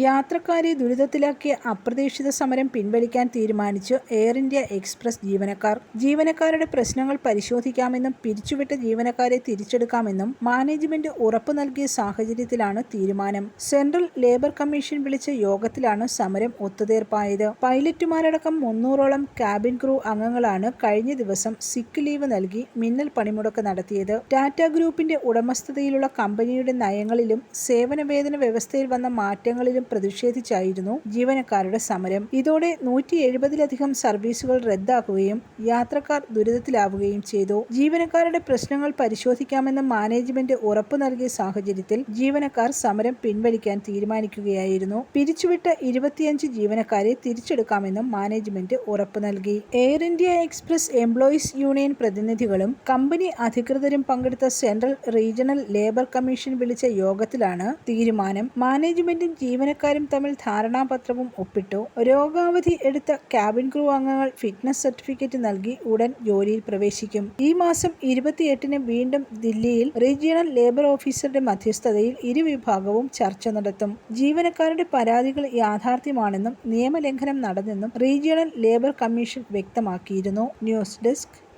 യാത്രക്കാരെ ദുരിതത്തിലാക്കിയ അപ്രതീക്ഷിത സമരം പിൻവലിക്കാൻ തീരുമാനിച്ചു എയർ ഇന്ത്യ എക്സ്പ്രസ് ജീവനക്കാർ. ജീവനക്കാരുടെ പ്രശ്നങ്ങൾ പരിശോധിക്കാമെന്നും പിരിച്ചുവിട്ട ജീവനക്കാരെ തിരിച്ചെടുക്കാമെന്നും മാനേജ്മെന്റ് ഉറപ്പു നൽകിയ സാഹചര്യത്തിലാണ് തീരുമാനം. സെൻട്രൽ ലേബർ കമ്മീഷൻ വിളിച്ച യോഗത്തിലാണ് സമരം ഒത്തുതീർപ്പായത്. പൈലറ്റുമാരടക്കം മുന്നൂറോളം ക്യാബിൻ ക്രൂ അംഗങ്ങളാണ് കഴിഞ്ഞ ദിവസം സിക്ക് ലീവ് നൽകി മിന്നൽ പണിമുടക്ക് നടത്തിയത്. ടാറ്റ ഗ്രൂപ്പിന്റെ ഉടമസ്ഥതയിലുള്ള കമ്പനിയുടെ നയങ്ങളിലും സേവന വേതന വ്യവസ്ഥയിൽ വന്ന മാറ്റങ്ങളിലും പ്രതിഷേധിച്ചായിരുന്നു ജീവനക്കാരുടെ സമരം. ഇതോടെ നൂറ്റി എഴുപതിലധികം സർവീസുകൾ റദ്ദാക്കുകയും യാത്രക്കാർ ദുരിതത്തിലാവുകയും ചെയ്തു. ജീവനക്കാരുടെ പ്രശ്നങ്ങൾ പരിശോധിക്കാമെന്ന് മാനേജ്മെന്റ് ഉറപ്പു നൽകിയ സാഹചര്യത്തിൽ ജീവനക്കാർ സമരം പിൻവലിക്കാൻ തീരുമാനിക്കുകയായിരുന്നു. പിരിച്ചുവിട്ട ഇരുപത്തിയഞ്ച് ജീവനക്കാരെ തിരിച്ചെടുക്കാമെന്നും മാനേജ്മെന്റ് ഉറപ്പു നൽകി. Air India express employees union പ്രതിനിധികളും കമ്പനി അധികൃതരും പങ്കെടുത്ത സെൻട്രൽ റീജിയണൽ ലേബർ കമ്മീഷൻ വിളിച്ച യോഗത്തിലാണ് തീരുമാനം. മാനേജ്മെന്റും ജീവനക്കാരും തമ്മിൽ ധാരണാപത്രവും ഒപ്പിട്ടു. രോഗാവധി എടുത്ത ക്യാബിൻ ക്രൂ അംഗങ്ങൾ ഫിറ്റ്നസ് സർട്ടിഫിക്കറ്റ് നൽകി ഉടൻ ജോലിയിൽ പ്രവേശിക്കും. ഈ മാസം ഇരുപത്തിയെട്ടിന് വീണ്ടും ദില്ലിയിൽ റീജിയണൽ ലേബർ ഓഫീസറുടെ മധ്യസ്ഥതയിൽ ഇരുവിഭാഗവും ചർച്ച നടത്തും. ജീവനക്കാരുടെ പരാതികൾ യാഥാർത്ഥ്യമാണെന്നും നിയമലംഘനം നടന്നെന്നും റീജിയണൽ ലേബർ കമ്മീഷൻ വ്യക്തമാക്കിയിരുന്നു. News desk